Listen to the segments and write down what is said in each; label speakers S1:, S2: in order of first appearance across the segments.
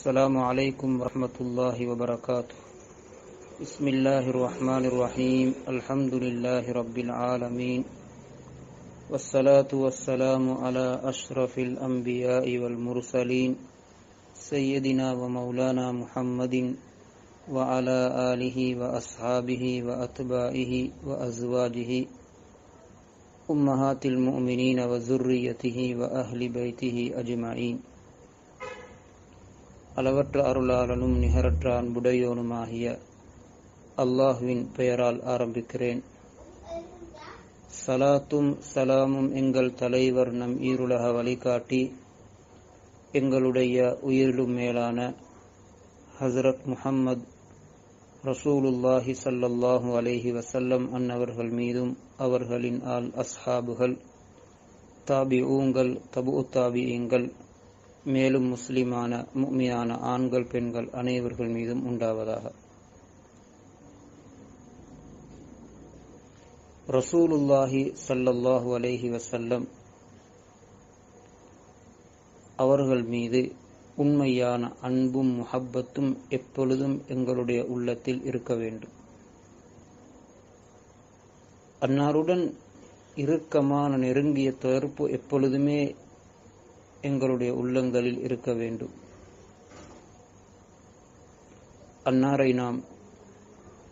S1: السلام علیکم ورحمۃ اللہ وبرکاتہ بسم اللہ الرحمن الرحیم الحمد للہ رب العالمین والصلاة والسلام على اشرف الانبیاء والمرسلین سیدنا و مولانا محمد وعلى آلہ و اصحابہ و اطباعہ و ازواجہ امہات المؤمنین و ذریتہ و اہل بیتہ اجمعین அளவற்ற அருளாளனும் நிகரற்ற அன்புடையோனுமாகிய அல்லாஹுவின் பெயரால் ஆரம்பிக்கிறேன். சலாத்தும் சலாமும் எங்கள் தலைவர் நம் ஈருலக வழிகாட்டி எங்களுடைய உயிரிலும் மேலான ஹசரத் முஹம்மது ரசூலுல்லாஹி சல்லல்லாஹு அலேஹி வசல்லம் அன்னவர்கள் மீதும் அவர்களின் ஆல் அஸ்ஹாபுகள் தாபி ஊங்கள் தபு தாபியங்கள் மேலும் முஸ்லிமான முக்மியான ஆண்கள் பெண்கள் அனைவர்கள் மீதும் உண்டாவதாக. ரசூலுல்லாஹி சல்லல்லாஹு அலேஹி வசல்லம் அவர்கள் மீது உண்மையான அன்பும் முஹப்பத்தும் எப்பொழுதும் எங்களுடைய உள்ளத்தில் இருக்க வேண்டும். அன்னாருடன் இறுக்கமான நெருங்கிய தொடர்பு எப்பொழுதுமே எங்களுடைய உள்ளங்களில் இருக்க வேண்டும். அன்னாரை நாம்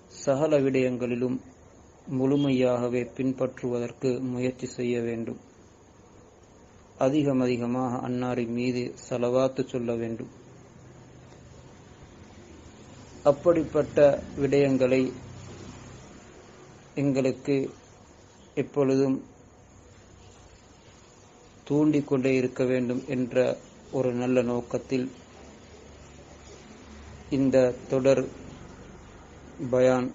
S1: சகல விடயங்களிலும் முழுமையாகவே பின்பற்றுவதற்கு முயற்சி செய்ய வேண்டும். அதிகம் அதிகமாக அன்னாரின் மீது செலவாத்து சொல்ல வேண்டும். அப்படிப்பட்ட விடயங்களை எங்களுக்கு எப்பொழுதும் தூண்டிக்கொண்டே இருக்க வேண்டும் என்ற ஒரு நல்ல நோக்கத்தில் இந்த தொடர் பயான்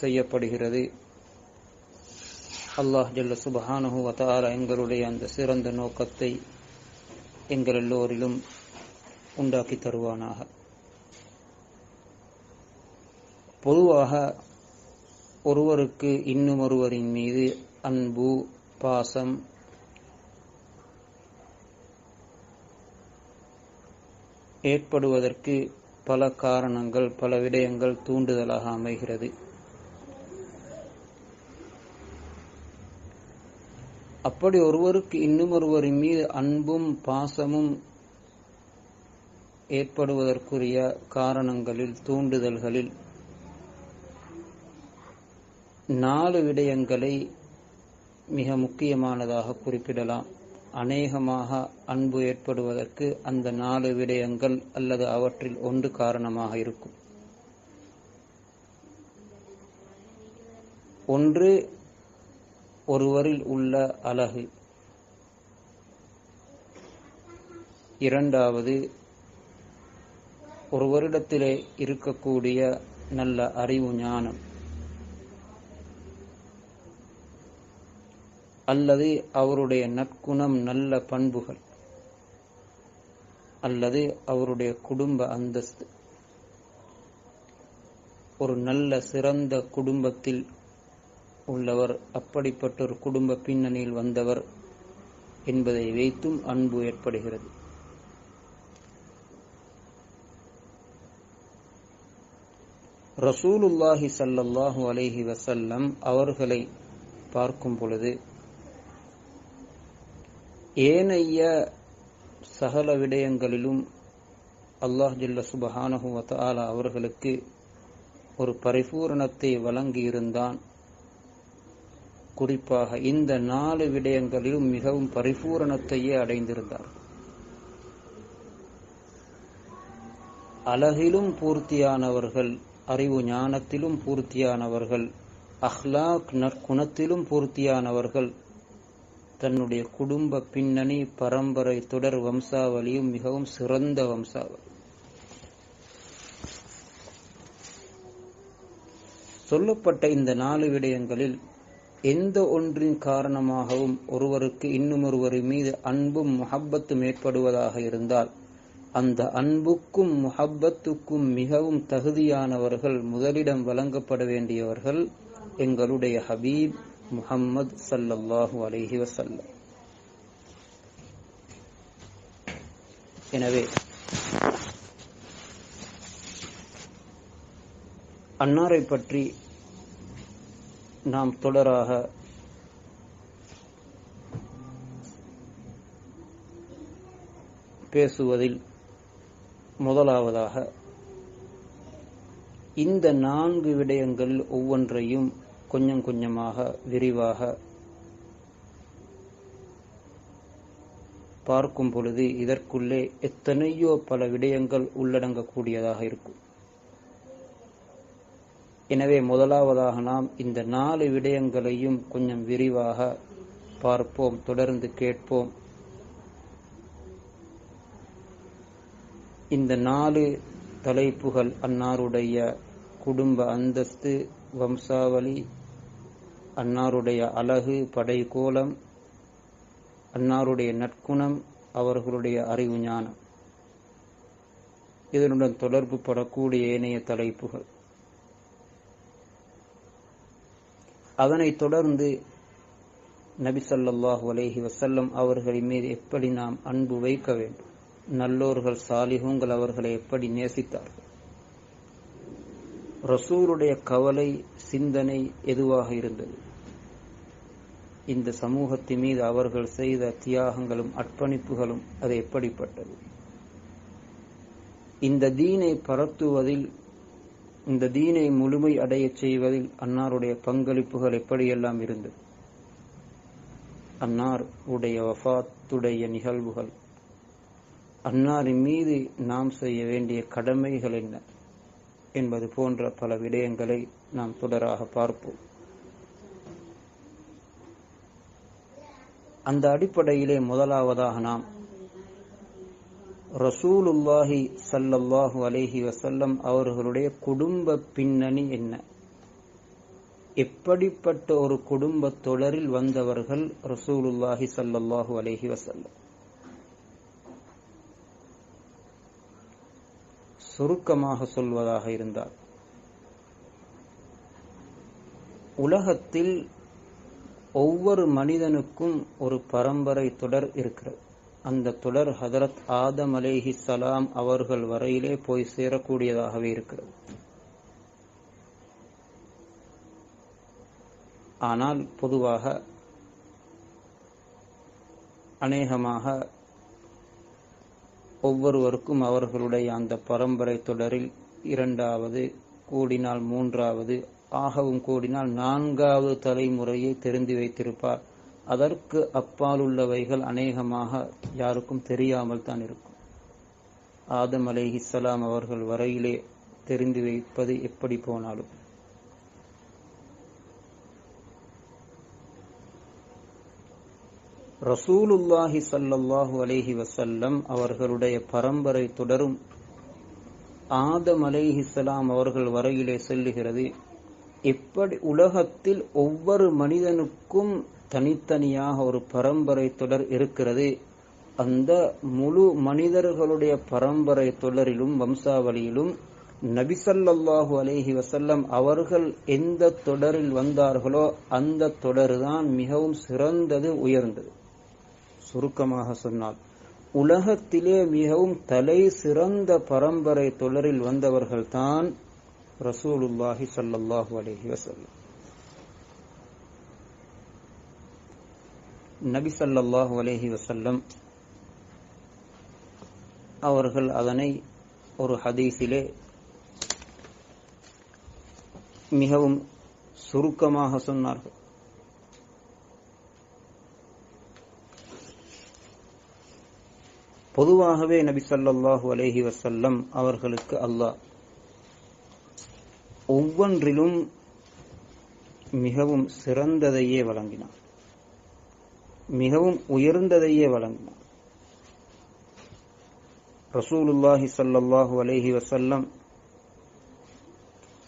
S1: செய்யப்படுகிறது. அல்லாஹ் ஜல்ல சுபஹானஹு வதாலா எங்களுடைய அந்த சிறந்த நோக்கத்தை எங்கள் எல்லோரிலும் உண்டாக்கி தருவானாக. பொதுவாக ஒருவருக்கு இன்னும் ஒருவரின் மீது அன்பு பாசம் ஏற்படுவதற்கு பல காரணங்கள் பல விடயங்கள் தூண்டுதலாக அமைகிறது. அப்படி ஒருவருக்கு இன்னும் ஒருவரின் மீது அன்பும் பாசமும் ஏற்படுவதற்குரிய காரணங்களில் தூண்டுதல்களில் நாலு விடயங்களை மிக முக்கியமானதாக குறிப்பிடலாம். அநேகமாக அன்பு ஏற்படுவதற்கு அந்த நாலு விடயங்கள் அல்லது அவற்றில் ஒன்று காரணமாக இருக்கும். ஒன்று ஒருவரில் உள்ள அழகு. இரண்டாவது ஒருவரிடத்திலே இருக்கக்கூடிய நல்ல அறிவு ஞானம். அல்லது அவருடைய நற்குணம் நல்ல பண்புகள். அல்லது அவருடைய குடும்ப அந்தஸ்து. ஒரு நல்ல சிறந்த குடும்பத்தில் உள்ளவர் அப்படிப்பட்ட ஒரு குடும்ப பின்னணியில் வந்தவர் என்பதை வைத்தும் அன்பு ஏற்படுகிறது. ரசூலுல்லாஹி சல்லல்லாஹு அலைஹி வசல்லம் அவர்களை பார்க்கும் பொழுது ஏனைய சகல விடயங்களிலும் அல்லாஹ் ஜில்ல சுபஹானஹு வத்தாலா அவர்களுக்கு ஒரு பரிபூரணத்தை வழங்கியிருந்தான். குறிப்பாக இந்த நாலு விடயங்களிலும் மிகவும் பரிபூரணத்தையே அடைந்திருந்தார். அழகிலும் பூர்த்தியானவர்கள் அறிவு ஞானத்திலும் பூர்த்தியானவர்கள் அஹ்லாக் நற்குணத்திலும் பூர்த்தியானவர்கள் தன்னுடைய குடும்ப பின்னணி பரம்பரை தொடர் வம்சாவளியும் மிகவும் சிறந்த வம்சாவளி. சொல்லப்பட்ட இந்த நாலு விடயங்களில் எந்த ஒன்றின் காரணமாகவும் ஒருவருக்கு இன்னுமொருவர் மீது அன்பும் முஹப்பத்தும் ஏற்படுவதாக இருந்தால் அந்த அன்புக்கும் முஹப்பத்துக்கும் மிகவும் தகுதியானவர்கள் முதலிடம் வழங்கப்பட வேண்டியவர்கள் எங்களுடைய ஹபீப் முஹம்மது சல்லல்லாஹு அலஹி வசல்லம் எனவே அன்னாரை பற்றி நாம் தொடராக பேசுவதில் முதலாவதாக இந்த நான்கு விடயங்கள் ஒவ்வொன்றையும் கொஞ்சம் கொஞ்சமாக விரிவாக பார்க்கும் பொழுது இதற்குள்ளே எத்தனையோ பல விடயங்கள் உள்ளடங்கக்கூடியதாக இருக்கும். எனவே முதலாவதாக நாம் இந்த நாலு விடயங்களையும் கொஞ்சம் விரிவாக பார்ப்போம் தொடர்ந்து கேட்போம். இந்த நாலு தலைப்புகள் அன்னாருடைய குடும்ப அந்தஸ்து வம்சாவளி அன்னாருடைய அழகு படைகோலம் அன்னாருடைய நற்குணம் அவர்களுடைய அறிவு ஞானம். இதனுடன் தொடர்பு படக்கூடிய ஏனைய தலைப்புகள். அதனைத் தொடர்ந்து நபிசல்லாஹு அலேஹி வசல்லம் அவர்களின் மீது எப்படி நாம் அன்பு வைக்க வேண்டும்? நல்லோர்கள் சாலிகுங்கள் அவர்களை எப்படி நேசித்தார்கள்? ரசூருடைய கவலை சிந்தனை எதுவாக இருந்தது? இந்த சமூகத்தின் மீது அவர்கள் செய்த தியாகங்களும் அர்ப்பணிப்புகளும் அது எப்படிப்பட்டது? இந்த தீனை பரத்துவதில் இந்த தீனை முழுமை அடையச் செய்வதில் அன்னாருடைய பங்களிப்புகள் எப்படியெல்லாம் இருந்தது? அன்னார் உடைய வஃத்துடைய நிகழ்வுகள். அன்னாரின் மீது நாம் செய்ய வேண்டிய கடமைகள் என்ன? என்பது போன்ற பல விடயங்களை நாம் தொடராக பார்ப்போம். அந்த அடிப்படையிலே முதலாவதாக நாம் ரசூலுல்லாஹி சல்லல்லாஹு அலேஹி வசல்லம் அவர்களுடைய குடும்ப பின்னணி என்ன? எப்படிப்பட்ட ஒரு குடும்ப தொடரில் வந்தவர்கள் ரசூலுல்லாஹி சல்லல்லாஹு அலேஹி வசல்லம் சுருக்கமாக சொல்வதாக இருந்தால் உலகத்தில் ஒவ்வொரு மனிதனுக்கும் ஒரு பரம்பரை தொடர் இருக்கிறது. அந்த தொடர் ஹதரத் ஆதம் அலேஹி சலாம் அவர்கள் வரையிலே போய் சேரக்கூடியதாகவே இருக்கிறது. ஆனால் பொதுவாக அநேகமாக ஒவ்வொருவருக்கும் அவர்களுடைய அந்த பரம்பரை தொடரில் இரண்டாவது கூடினால் மூன்றாவது ஆகவும் கூடினால் நான்காவது தலைமுறையை தெரிந்து வைத்திருப்பார். அதற்கு அப்பால் உள்ளவைகள் அநேகமாக யாருக்கும் தெரியாமல் தான் இருக்கும். ஆதம் அலேஹிஸ்லாம் அவர்கள் வரையிலே தெரிந்து வைப்பது எப்படி போனாலும். ரசூலுல்லாஹி சல்லல்லாஹு அலேஹி வசல்லம் அவர்களுடைய பரம்பரை தொடரும். ஆதம் அலேஹிசலாம் அவர்கள் வரையிலே செல்லுகிறது. எப்படி உலகத்தில் ஒவ்வொரு மனிதனுக்கும் தனித்தனியாக ஒரு பரம்பரை தொடர் இருக்கிறது. அந்த முழு மனிதர்களுடைய பரம்பரை தொடரிலும் வம்சாவளியிலும் நபிசல்லாஹு அலேஹி வசல்லம் அவர்கள் எந்த தொடரில் வந்தார்களோ அந்த தொடர்தான் மிகவும் சிறந்தது உயர்ந்தது. சுருக்கமாக சொன்னால் உலகத்திலே மிகவும் தலை சிறந்த பரம்பரை தொடரில் வந்தவர்கள்தான் ரசூலுல்லாஹி சல்லாஹூ அலஹி வசல்லம் நபி சல்லாஹூ அலஹி வசல்லம் அவர்கள் அதனை ஒரு ஹதீஸிலே மிகவும் சுருக்கமாக சொன்னார்கள். பொதுவாகவே நபி சல்லாஹூ அலேஹி வசல்லம் அவர்களுக்கு அல்லாஹ் ஒவ்வொன்றிலும் மிகவும் சிறந்ததையே வழங்கினார். மிகவும் உயர்ந்ததையே வழங்கினார். ரசூலுல்லாஹி சல்லாஹூ அலேஹி வசல்லம்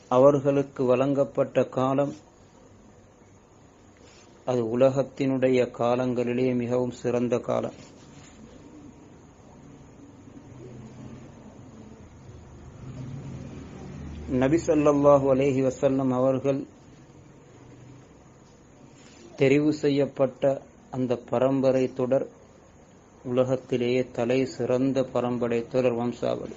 S1: அவர்களுக்கு வழங்கப்பட்ட காலம் அது உலகத்தினுடைய காலங்களிலே மிகவும் சிறந்த காலம். நபி ஸல்லல்லாஹு வசல்லம் அவர்கள் தெரிவு செய்யப்பட்ட அந்த பரம்பரை தொடர் உலகத்திலேயே தலை சிறந்த பரம்பரை தொடர் வம்சாவளி.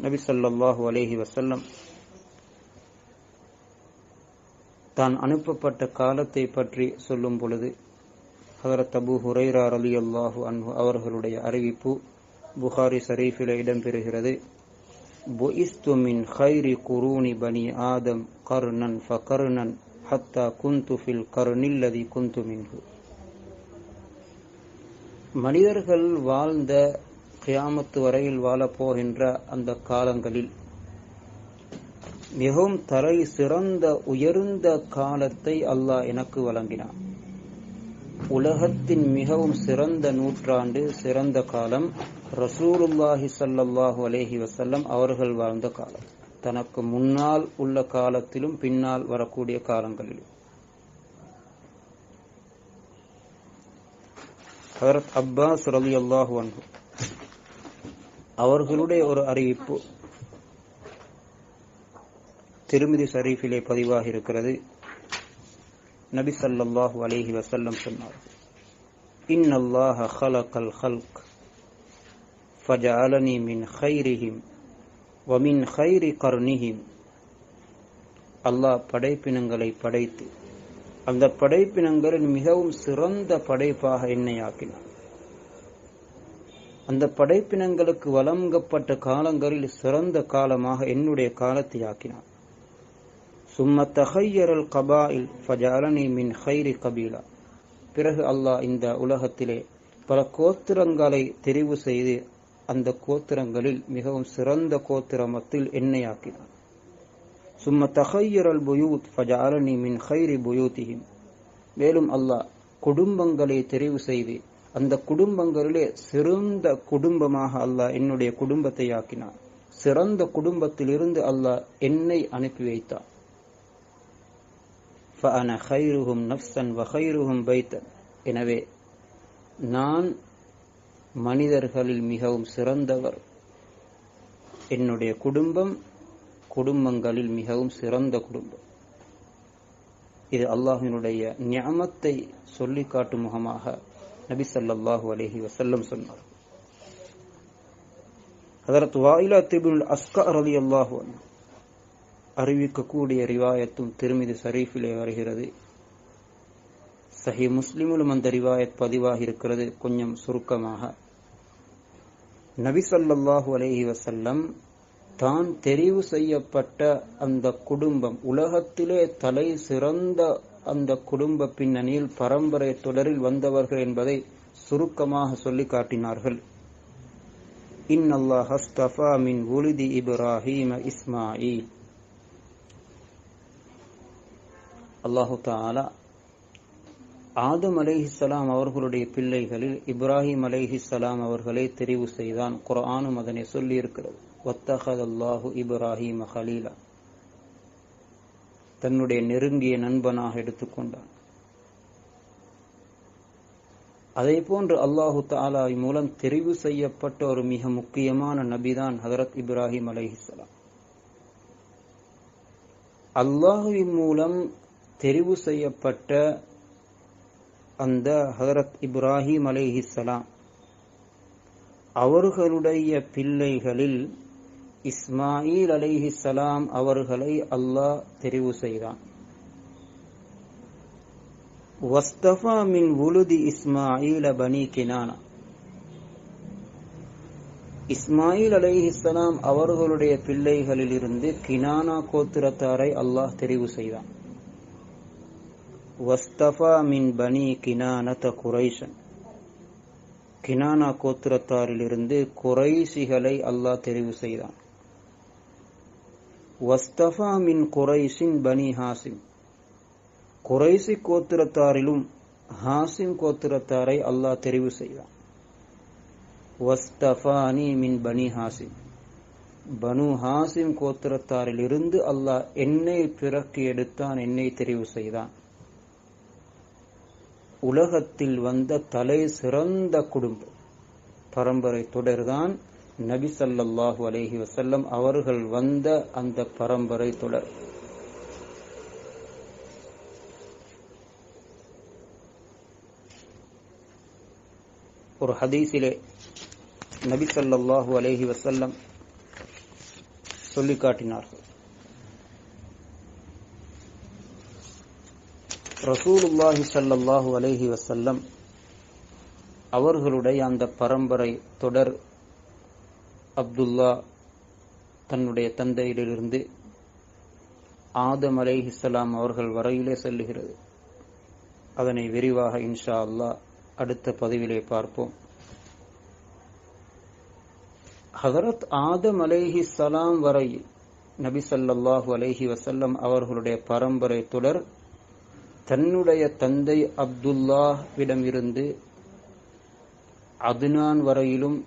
S1: நபி ஸல்லல்லாஹு வசல்லம் தான் அனுப்பப்பட்ட காலத்தை பற்றி சொல்லும் பொழுது ஹதரத் அபு ஹுரைரா ரலியல்லாஹு அன்ஹு அவர்களுடைய அறிவிப்பு புகாரி ஷரீஃபில் இடம்பெறுகிறது. புஇஸ்து மின் ஹைரி குரூனி பனி ஆதம் கர்ணன் ஃபகர்ணன் ஹத்தா குந்து ஃபில் கர்னில்லதி குந்து மின்ஹு. மனிதர்கள் வாழ்ந்த கியாமத்து வரையில் வாழப் போகின்ற அந்த காலங்களில் மிகவும் தலை சிறந்த உயர்ந்த காலத்தை அல்லாஹ் எனக்கு வழங்கினான். உலகத்தின் மிகவும் சிறந்த நூற்றாண்டு சிறந்த காலம் ரசூலுல்லாஹி ஸல்லல்லாஹு அலேஹி வசல்லம் அவர்கள் வாழ்ந்த காலம். தனக்கு முன்னால் உள்ள காலத்திலும் பின்னால் வரக்கூடிய காலங்களிலும். அப்பாஸ் ரலியல்லாஹு அன்ஹு. அவர்களுடைய ஒரு அறிவிப்பு திருமதி ஷரீஃபிலே பதிவாக இருக்கிறது நபி சல்லாஹு அலேஹி வசல்லம் சொன்னார். இன்னல்லாஹ ஹலகல் ஹல்க் ஃபஜஅலனி மின் ஹைரிஹிம் வமின் ஹைரி கர்ணிஹிம். அல்லாஹ் படைப்பினங்களை படைத்து அந்த படைப்பினங்களின் மிகவும் சிறந்த படைப்பாக என்னை ஆக்கினார் அந்த படைப்பினங்களுக்கு வழங்கப்பட்ட காலங்களில் சிறந்த காலமாக என்னுடைய காலத்தை ஆக்கினார் சும்ம தஹையரல் கபாயில் ஃபஜாலனி மின் ஹைரி கபீலா பிறகு அல்லாஹ் இந்த உலகத்திலே பல கோத்திரங்களை தெரிவு செய்து அந்த கோத்திரங்களில் மிகவும் சிறந்த கோத்திரமத்தில் என்னை ஆக்கினார் சும்ம தஹையரல் புயூத் ஃபஜாலனி மின் ஹைரி புயூத்திஹிம் மேலும் அல்லாஹ் குடும்பங்களை தெரிவு செய்து அந்த குடும்பங்களிலே சிறந்த குடும்பமாக அல்லாஹ் என்னுடைய குடும்பத்தை ஆக்கினார் சிறந்த குடும்பத்திலிருந்து அல்லாஹ் என்னை அனுப்பி வைத்தார் அன ஹைருஹும் நப்சன் வ பைத்தன் எனவே நான் மனிதர்களில் மிகவும் சிறந்தவர். என்னுடைய குடும்பம் குடும்பங்களில் மிகவும் சிறந்த குடும்பம். இது அல்லாஹினுடைய ஞாமத்தை சொல்லி காட்டும் முகமாக நபி சல்லாஹூ அலேஹி வசல்லம் சொன்னார். அதற்கு வாயிலா திபுல் அஸ்கர் அலி அல்லாஹூ அறிவிக்கக்கூடிய ரிவாயத்தும் திருமிதி ஷரீஃபிலே வருகிறது. சஹி முஸ்லிமிலும் அந்த ரிவாயத் பதிவாகி இருக்கிறது கொஞ்சம் சுருக்கமாக. நபிசல்லாஹு அலேஹி வசல்லம் தான் தெரிவு செய்யப்பட்ட அந்த குடும்பம் உலகத்திலே தலை சிறந்த அந்த குடும்ப பின்னணியில் பரம்பரை தொடரில் வந்தவர்கள் என்பதை சுருக்கமாக சொல்லி காட்டினார்கள். இன்னல்லாஹ் அஸ்தஃபா மின் உலிதி இப்ராஹீம இஸ்மாயில். அல்லாஹு தாலா ஆதம் அலைஹிஸ்ஸலாம் அவர்களுடைய பிள்ளைகளில் இப்ராஹிம் அலைஹிஸ்ஸலாம் அவர்களை தெரிவு செய்தான். குரானும் அதனை சொல்லியிருக்கிறது. இருக்கிறது அல்லாஹு இப்ராஹிம் ஹலீலா. தன்னுடைய நெருங்கிய நண்பனாக எடுத்துக்கொண்டான் அதே போன்று அல்லாஹு தாலா மூலம் தெரிவு செய்யப்பட்ட ஒரு மிக முக்கியமான நபிதான் ஹதரத் இப்ராஹிம் அலைஹிஸ்ஸலாம் அல்லாஹுவின் மூலம் தெரிவு செய்யப்பட்ட அந்த ஹதரத் இப்ராஹிம் அலேஹிஸ்லாம் அவர்களுடைய பிள்ளைகளில் இஸ்மாயில் அலைஹிஸ்ஸலாம் அவர்களை அல்லாஹ் தெரிவு செய்தான். வஸ்தபா மின் உலுதி இஸ்மாயில் பனி கினானா. இஸ்மாயில் அலைஹிஸ்ஸலாம் அவர்களுடைய பிள்ளைகளிலிருந்து கினானா கோத்திரத்தாரை அல்லாஹ் தெரிவு செய்தான். வஸ்தபா மின் பனி கினானத குரைஷன் கினானா கோத்திரத்தாரிலிருந்து குறைசிகளை அல்லாஹ் தெரிவு செய்தான். வஸ்தபா மின் குறைசின் பனி ஹாசிம். குறைசி கோத்திரத்தாரிலும் ஹாசிம் கோத்திரத்தாரை அல்லாஹ் தெரிவு செய்தான். வஸ்தபானி மின் பனி ஹாசிம். பனு ஹாசிம் கோத்திரத்தாரிலிருந்து அல்லாஹ் என்னை பிறக்கி எடுத்தான் என்னை தெரிவு செய்தான். உலகத்தில் வந்த தலை சிறந்த குடும்பம். பரம்பரை தொடர்தான் நபி சல்லாஹூ அலஹி வசல்லம் அவர்கள் வந்த அந்த பரம்பரை தொடர். ஒரு ஹதீஸிலே நபி சல்லாஹூ அலஹி வசல்லம் சொல்லி காட்டினார்கள். ரசூலுல்லாஹி சல்லாஹு அலேஹி வசல்லம் அவர்களுடைய அந்த பரம்பரை தொடர் அப்துல்லா தன்னுடைய தந்தையிலிருந்து ஆதம் அலேஹிஸ்லாம் அவர்கள் வரையிலே செல்லுகிறது. அதனை விரிவாக இன்ஷா அல்லாஹ் அடுத்த பதிவிலே பார்ப்போம். ஹசரத் ஆதம் அலேஹி சலாம் வரையில் நபி சல்லாஹூ அலேஹி வசல்லம் அவர்களுடைய பரம்பரை தொடர் தன்னுடைய தந்தை அப்துல்லாவிடமிருந்து அதுனான் வரையிலும்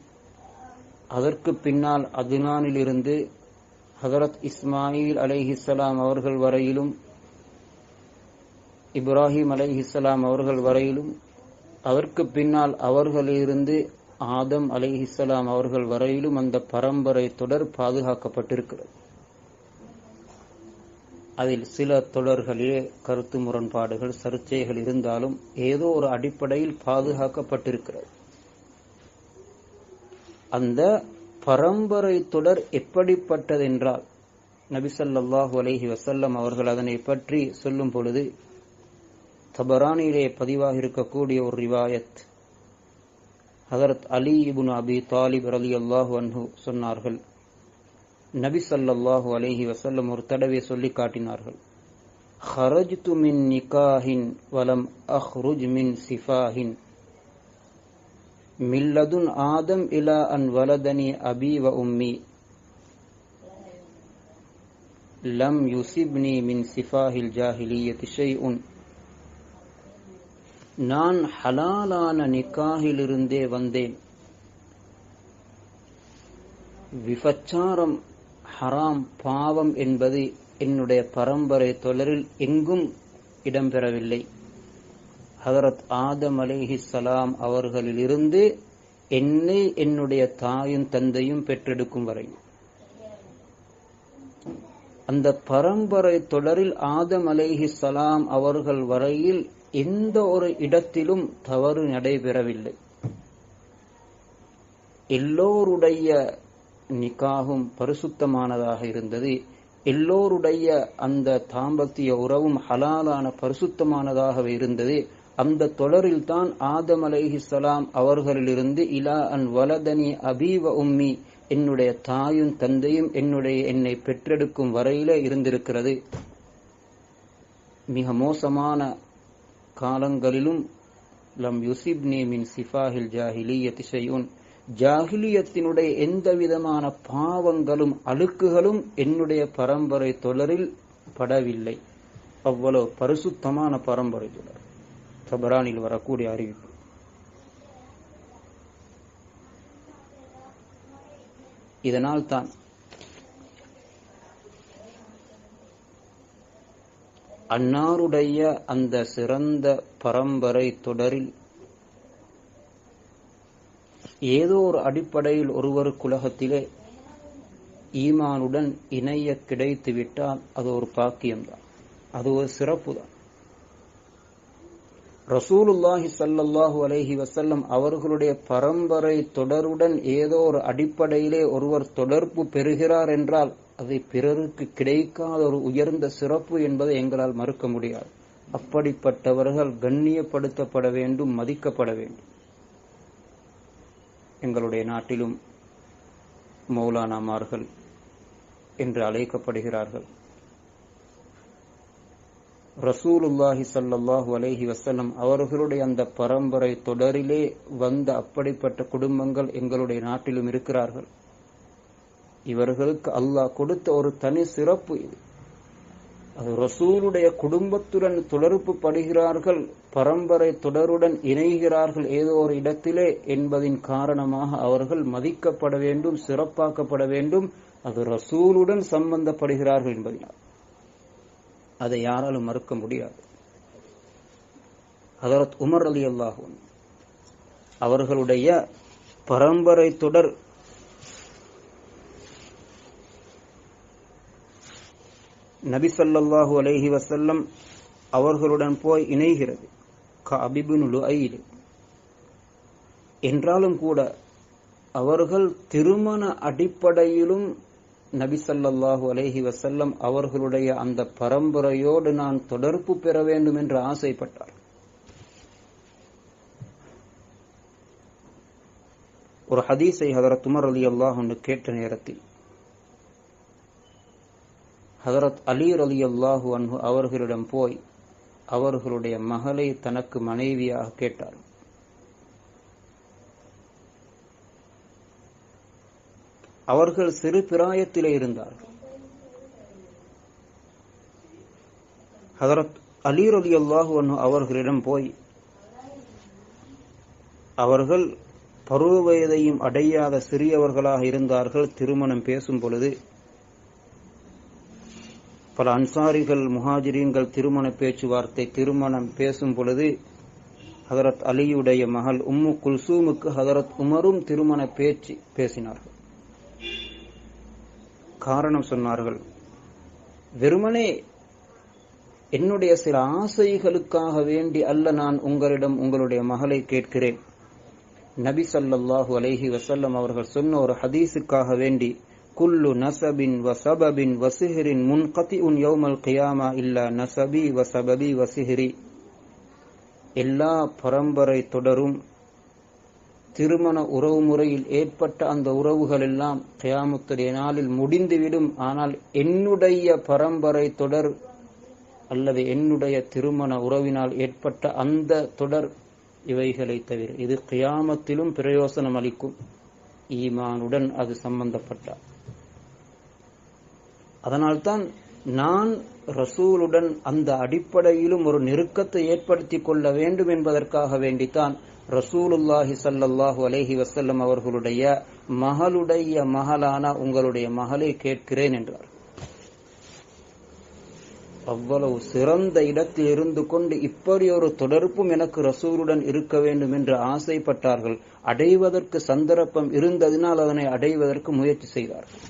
S1: அதற்கு பின்னால் அதுனானிலிருந்து ஹதரத் இஸ்மாயில் அலைஹிஸ்ஸலாம் அவர்கள் வரையிலும் இப்ராஹிம் அலைஹிஸ்ஸலாம் அவர்கள் வரையிலும் அதற்கு பின்னால் அவர்களிலிருந்து ஆதம் அலைஹிஸ்ஸலாம் அவர்கள் வரையிலும் அந்த பரம்பரை தொடர் பாதுகாக்கப்பட்டிருக்கிறது. அதில் சில தொடர்களிலே கருத்து முரண்பாடுகள் சர்ச்சைகள் இருந்தாலும் ஏதோ ஒரு அடிப்படையில் பாதுகாக்கப்பட்டிருக்கிறது. அந்த பரம்பரை தொடர் எப்படிப்பட்டதென்றால் நபிசல்லாஹு அலஹி வசல்லம் அவர்கள் அதனை பற்றி சொல்லும் பொழுது தபரானிலே பதிவாக இருக்கக்கூடிய ஒரு ரிவாயத் ஹதரத் அலி இபுன் அபி தாலிப் அலி அல்லாஹு அன்ஹு சொன்னார்கள். நபி சல்லாஹூ அலஹி வசல்லம் ஒரு தடவை சொல்லி காட்டினார்கள். ஹரஜ்து மின் நிகாஹின் வலம் அஹ்ருஜ் மின் சிஃபாஹின். மில்லதுன் ஆதம் இலா அன் வலதனி அபி வ உம்மி. லம் யுசிப்னி மின் சிஃபாஹில் திஷை உன் நான் ஹலாலான நிக்காகிலிருந்தே வந்தேன். விபச்சாரம் ஹராம் பாவம் என்பது என்னுடைய பரம்பரை தொடரில் எங்கும் இடம்பெறவில்லை. ஹதரத் ஆதம் அலேஹி சலாம் அவர்களிலிருந்து என்னை என்னுடைய தாயும் தந்தையும் பெற்றெடுக்கும் வரை. அந்த பரம்பரை தொடரில் ஆதம் அலேஹி சலாம் அவர்கள் வரையில் எந்த ஒரு இடத்திலும் தவறு நடைபெறவில்லை. எல்லோருடைய நிக்காகும் பரிசுத்தமானதாக இருந்தது. எல்லோருடைய அந்த தாம்பத்திய உறவும் ஹலாலான பரிசுத்தமானதாக இருந்தது. அந்த தொடரில் தான் ஆதம் அலைஹிஸ்லாம் அவர்களிலிருந்து இலா அன் வலதனி அபீவ உம்மி என்னுடைய தாயும் தந்தையும் என்னுடைய என்னை பெற்றெடுக்கும் வரையிலே இருந்திருக்கிறது. மிக மோசமான காலங்களிலும் லம் யுசிப்னி மின் சிஃபாஹில் ஜாஹிலி ஷையுன் ஜாகிலியத்தினுடைய எந்த விதமான பாவங்களும் அழுக்குகளும் என்னுடைய பரம்பரை தொடரில் படவில்லை. அவ்வளவு பரிசுத்தமான பரம்பரை தொடர். சபரானில் வரக்கூடிய அறிவிப்பு. இதனால் தான் அன்னாருடைய அந்த சிறந்த பரம்பரை தொடரில் ஏதோ ஒரு அடிப்படையில் ஒருவர் குலகத்திலே ஈமானுடன் இணைய கிடைத்து விட்டால் அது ஒரு பாக்கியம்தான். அது ஒரு சிறப்பு தான் ரசூலுல்லாஹி சல்லல்லாஹு அலஹி வசல்லம் அவர்களுடைய பரம்பரை தொடருடன் ஏதோ ஒரு அடிப்படையிலே ஒருவர் தொடர்பு பெறுகிறார் என்றால் அது பிறருக்கு கிடைக்காத ஒரு உயர்ந்த சிறப்பு என்பதை எங்களால் மறுக்க முடியாது. அப்படிப்பட்டவர்கள் கண்ணியப்படுத்தப்பட வேண்டும் மதிக்கப்பட வேண்டும். எங்களுடைய நாட்டிலும் மௌலானாமார்கள் என்று அழைக்கப்படுகிறார்கள். ரசூலுல்லாஹி சல்லாஹு அலேஹி வசல்லம் அவர்களுடைய அந்த பரம்பரை தொடரிலே வந்த அப்படிப்பட்ட குடும்பங்கள் எங்களுடைய நாட்டிலும் இருக்கிறார்கள். இவர்களுக்கு அல்லாஹ் கொடுத்த ஒரு தனி சிறப்பு இது. அது ரசூலுடைய குடும்பத்துடன் தொடர்பு படுகிறார்கள் பரம்பரை தொடருடன் இணைகிறார்கள் ஏதோ ஒரு இடத்திலே என்பதின் காரணமாக அவர்கள் மதிக்கப்பட வேண்டும் சிறப்பாக்கப்பட வேண்டும் அது ரசூலுடன் சம்பந்தப்படுகிறார்கள் என்பதினால். அதை யாராலும் மறுக்க முடியாது. ஹதரத் உமர் அலி அல்லாஹூன் அவர்களுடைய பரம்பரை தொடர் நபி ஸல்லல்லாஹு அலைஹி வசல்லம் அவர்களுடன் போய் இணைகிறது. கபிபுன் லுஐல். என்றாலும் கூட அவர்கள் திருமண அடிப்படையிலும் நபி சல்லாஹூ அலைஹி வசல்லம் அவர்களுடைய அந்த பரம்பரையோடு நான் தொடர்பு பெற வேண்டும் என்று ஆசைப்பட்டார். ஒரு ஹதீஸை ஹதரத் உமர் அலி அல்லாஹ் கேட்ட நேரத்தில் ஹதரத் அலி அலி அல்லாஹு அன்ஹு அவர்களிடம் போய் அவர்களுடைய மகளை தனக்கு மனைவியாக கேட்டார். அவர்கள் சிறு பிராயத்திலே இருந்தார்கள். ஹதரத் அலீர் அலி அல்லாஹு அவர்களிடம் போய் அவர்கள் பருவ வயதையும் அடையாத சிறியவர்களாக இருந்தார்கள். திருமணம் பேசும் பொழுது பல அன்சாரிகள் முஹாஜிரீன்கள் திருமண பேச்சுவார்த்தை திருமணம் பேசும் பொழுது ஹதரத் அலியுடைய மகள் உம்மு குல்சூமுக்கு ஹதரத் உமரும் திருமண பேச்சு பேசினார்கள். காரணம் சொன்னார்கள் வெறுமனே என்னுடைய சில ஆசைகளுக்காக வேண்டி அல்ல நான் உங்களிடம் உங்களுடைய மகளை கேட்கிறேன். நபி சல்லாஹூ அலஹி வசல்லம் அவர்கள் சொன்ன ஒரு ஹதீஸுக்காக வேண்டி குல்லு நசபின் வ சபபின் முன் சிஹ்ரின் உன் யோமல் கியாமா இல்லா நசபி வ சபபி எல்லா பரம்பரை தொடரும் திருமண உறவு முறையில் ஏற்பட்ட அந்த உறவுகள் எல்லாம் கியாமத்துடைய நாளில் முடிந்துவிடும். ஆனால் என்னுடைய பரம்பரை தொடர் அல்லது என்னுடைய திருமண உறவினால் ஏற்பட்ட அந்த தொடர் இவைகளை தவிர இது கியாமத்திலும் பிரயோசனம் அளிக்கும் ஈமானுடன் அது சம்பந்தப்பட்டார் அதனால்தான் நான் ரசூலுடன் அந்த அடிப்படையிலும் ஒரு நெருக்கத்தை ஏற்படுத்திக் கொள்ள வேண்டும் என்பதற்காக வேண்டித்தான் ரசூலுல்லாஹி சல்லாஹு அலேஹி வசல்லம் அவர்களுடைய மகளுடைய மகளான உங்களுடைய மகளை கேட்கிறேன் என்றார். அவ்வளவு சிறந்த இடத்தில் இருந்து கொண்டு இப்படி ஒரு தொடர்பும் எனக்கு ரசூலுடன் இருக்க வேண்டும் என்று ஆசைப்பட்டார்கள். அடைவதற்கு சந்தர்ப்பம் இருந்ததினால் அதனை அடைவதற்கு முயற்சி செய்தார்கள்.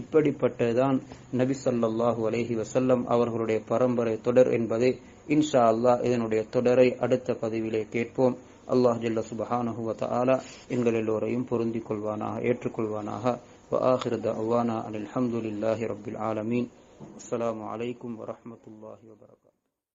S1: இப்படிப்பட்டதுதான் நபி ஸல்லல்லாஹு அலைஹி வஸல்லம் அவர்களுடைய பரம்பரை தொடர் என்பதை இன்ஷா அல்லாஹ் இதனுடைய தொடரை அடுத்த பதிவிலே கேட்போம் அல்லாஹ் ஜல்ல சுபஹானஹு வ தஆலா எங்கள் எல்லோரையும் பொருந்திக் கொள்வானாக ஏற்றுக்கொள்வானாக وآخر دعوانا أن الحمد لله رب العالمين السلام عليكم ورحمة الله وبركاته